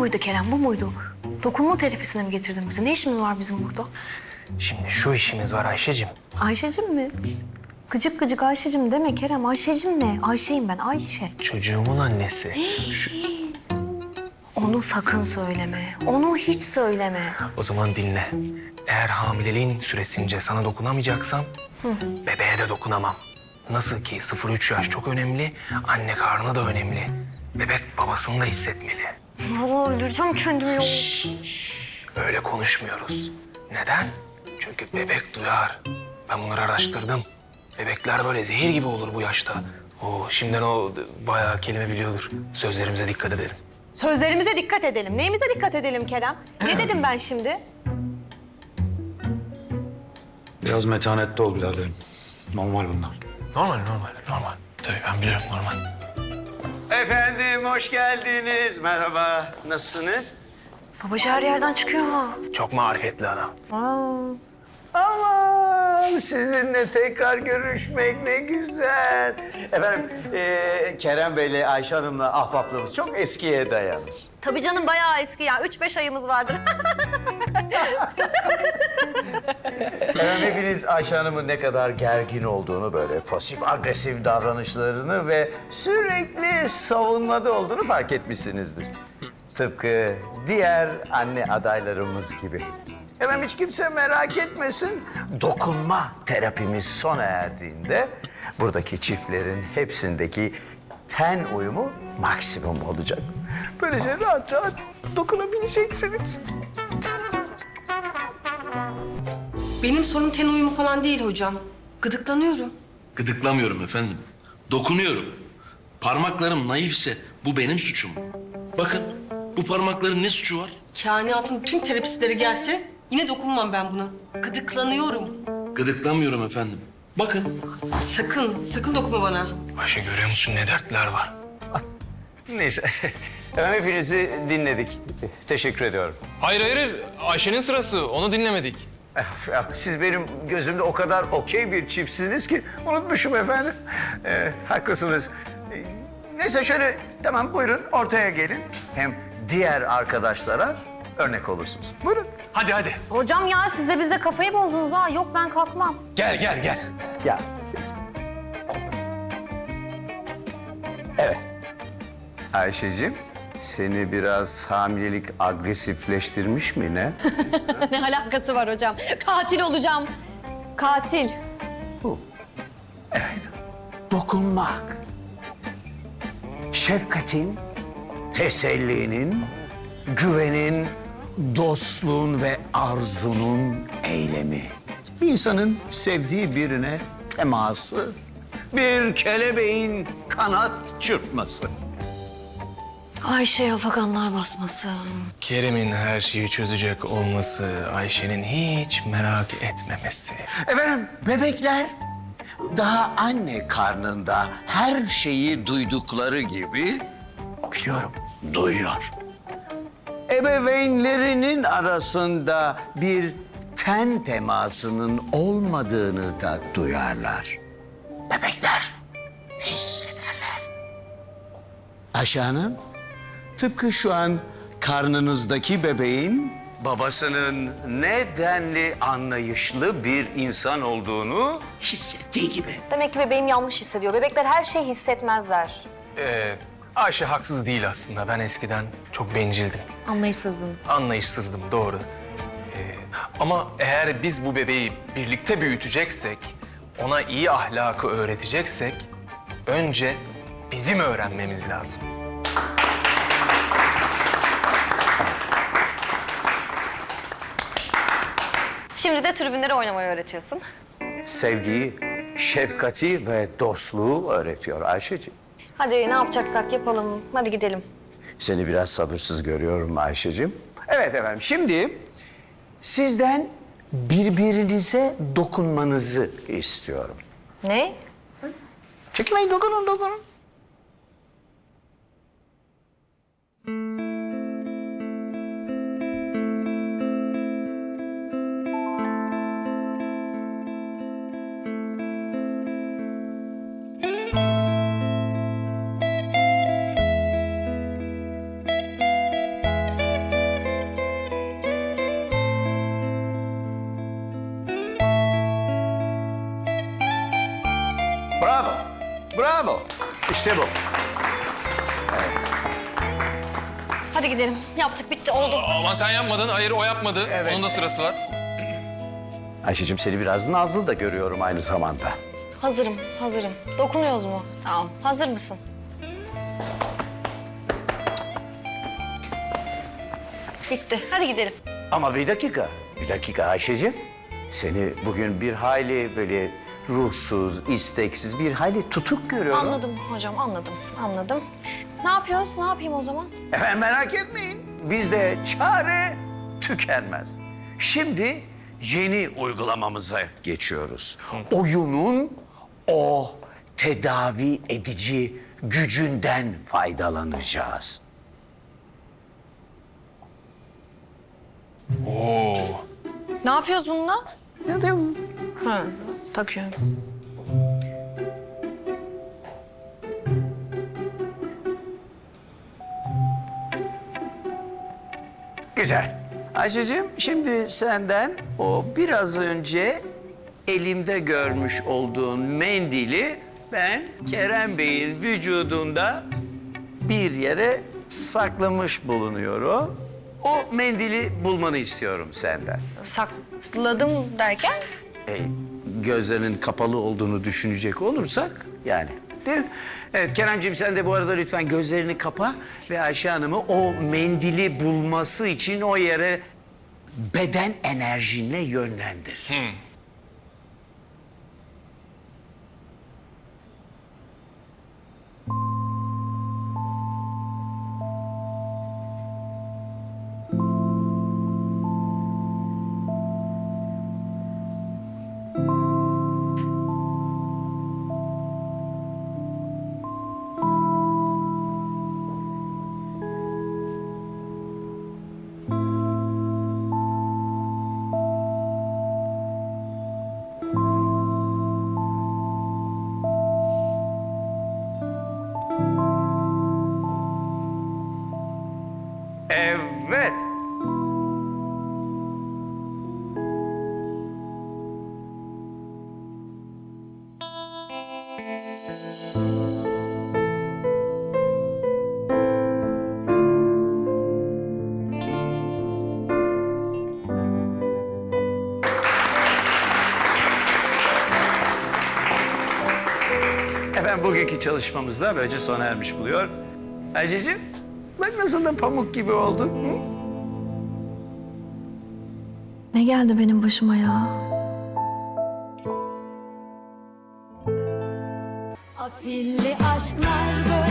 muydu Kerem, bu muydu? Dokunma terapisine mi getirdin bizi? Ne işimiz var bizim burada? Şimdi şu işimiz var Ayşe'cim. Ayşe'cim mi? Gıcık gıcık Ayşe'cim deme Kerem. Ayşe'cim ne? Ayşe'yim ben, Ayşe. Çocuğumun annesi. Şu- Onu sakın söyleme. Onu hiç söyleme. O zaman dinle. Eğer hamileliğin süresince sana dokunamayacaksam bebeğe de dokunamam. Nasıl ki 0-3 yaş çok önemli, anne karnı da önemli. Bebek babasını da hissetmeli. Vallahi öldüreceğim kendimi ya. Öyle konuşmuyoruz. Neden? Çünkü bebek duyar. Ben bunları araştırdım. Bebekler böyle zehir gibi olur bu yaşta. Oo, şimdiden o bayağı kelime biliyordur. Sözlerimize dikkat edelim. Sözlerimize dikkat edelim. Neyimize dikkat edelim Kerem? Ne dedim ben şimdi? Biraz metanetli ol biraderim. Normal bunlar. Normal, normal, normal. Tabii ben biliyorum normal. Efendim hoş geldiniz. Merhaba. Nasılsınız? Babacı her yerden çıkıyor ha. Çok marifetli adam. Aman sizinle tekrar görüşmek ne güzel. Efendim eee, Kerem Bey'le Ayşe Hanım'la ahbaplığımız çok eskiye dayanır. Tabii canım bayağı eski ya. Üç beş ayımız vardır. Efendim hepiniz Ayşe Hanım'ın ne kadar gergin olduğunu böyle pasif agresif davranışlarını ve sürekli savunmada olduğunu fark etmişsinizdir. Tıpkı diğer anne adaylarımız gibi. Efendim hiç kimse merak etmesin. Dokunma terapimiz sona erdiğinde buradaki çiftlerin hepsindeki ten uyumu maksimum olacak. Böylece rahat rahat dokunabileceksiniz. Benim sorunum ten uyumu falan değil hocam. Gıdıklanıyorum. Gıdıklamıyorum efendim. Dokunuyorum. Parmaklarım naifse bu benim suçum. Bakın bu parmakların ne suçu var? Kainatın tüm terapistleri gelse yine dokunmam ben buna. Gıdıklanıyorum. Gıdıklamıyorum efendim. Bakın Sakın, sakın dokunma bana. Ayşe görüyor musun ne dertler var? Neyse. Efendim hepinizi dinledik. Teşekkür ediyorum. Hayır hayır, hayır. Ayşe'nin sırası. Onu dinlemedik. Ya, Siz benim gözümde o kadar okey bir çiftsiniz ki unutmuşum efendim. Ee, haklısınız. Ee, Neyse şöyle tamam buyurun ortaya gelin. Hem diğer arkadaşlara örnek olursunuz. Buyurun. Hadi hadi. Hocam ya siz de bizde kafayı bozdunuz ha. Yok ben kalkmam. Gel gel gel. Ya. Evet. Ayşe'cim seni biraz hamilelik agresifleştirmiş mi ne? ne alakası var hocam? Katil olacağım. Katil. Evet. Dokunmak. Şefkatin, tesellinin, güvenin, dostluğun ve arzunun eylemi. Bir insanın sevdiği birine teması, bir kelebeğin kanat çırpması. Ayşe afakanlar basması. Kerem'in her şeyi çözecek olması, Ayşe'nin hiç merak etmemesi. Efendim bebekler daha anne karnında her şeyi duydukları gibi biliyorum duyuyor. Ebeveynlerinin arasında bir ten temasının olmadığını da duyarlar. Bebekler hissederler. Ayşe Hanım, tıpkı şu an karnınızdaki bebeğin babasının ne denli anlayışlı bir insan olduğunu hissettiği gibi. Demek ki bebeğim yanlış hissediyor. Bebekler her şeyi hissetmezler. Ee, Ayşe haksız değil aslında. Ben eskiden çok bencildim. Anlayışsızım. Anlayışsızdım doğru. Ee, ama eğer biz bu bebeği birlikte büyüteceksek, ona iyi ahlakı öğreteceksek, önce bizim öğrenmemiz lazım. Şimdi de tribünlere oynamayı öğretiyorsun. Sevgiyi, şefkati ve dostluğu öğretiyor Ayşeciğim. Hadi ne yapacaksak yapalım. Hadi gidelim. Seni biraz sabırsız görüyorum Ayşeciğim. Evet efendim şimdi sizden birbirinize dokunmanızı istiyorum. Ne? Çekinmeyin dokunun dokunun. Bravo. Bravo. İşte bu. Hadi gidelim. Yaptık bitti oldu. Ama sen yapmadın. Hayır o yapmadı. Evet. Onun da sırası var. Ayşe'cim seni biraz nazlı da görüyorum aynı zamanda. Hazırım hazırım. Dokunuyoruz mu? Tamam. Hazır mısın? Bitti. Hadi gidelim. Ama bir dakika, bir dakika Ayşe'cim. Seni bugün bir hayli böyle ruhsuz, isteksiz, bir hayli tutuk görüyorum. Anladım hocam anladım anladım. Ne yapıyoruz? Ne yapayım o zaman? Efendim merak etmeyin. Bizde çare tükenmez. Şimdi yeni uygulamamıza geçiyoruz. Oyunun o tedavi edici gücünden faydalanacağız. Oo. Ne yapıyoruz bununla? Ne diyorum? Ha, takıyorum. Güzel. Ayşe'cim şimdi senden o biraz önce elimde görmüş olduğun mendili ben Kerem Bey'in vücudunda bir yere saklamış bulunuyorum. O mendili bulmanı istiyorum senden. Sakladım derken? E, gözlerinin kapalı olduğunu düşünecek olursak yani değil mi? Evet Keremciğim sen de bu arada lütfen gözlerini kapa ve Ayşe Hanım'ı o mendili bulması için o yere beden enerjinle yönlendir. Evet. Efendim bugünkü çalışmamız da böylece sona ermiş buluyor. Ayşe'cim bak nasıl da pamuk gibi oldun. Hı? Ne geldi benim başıma ya? Afilli aşklar böyle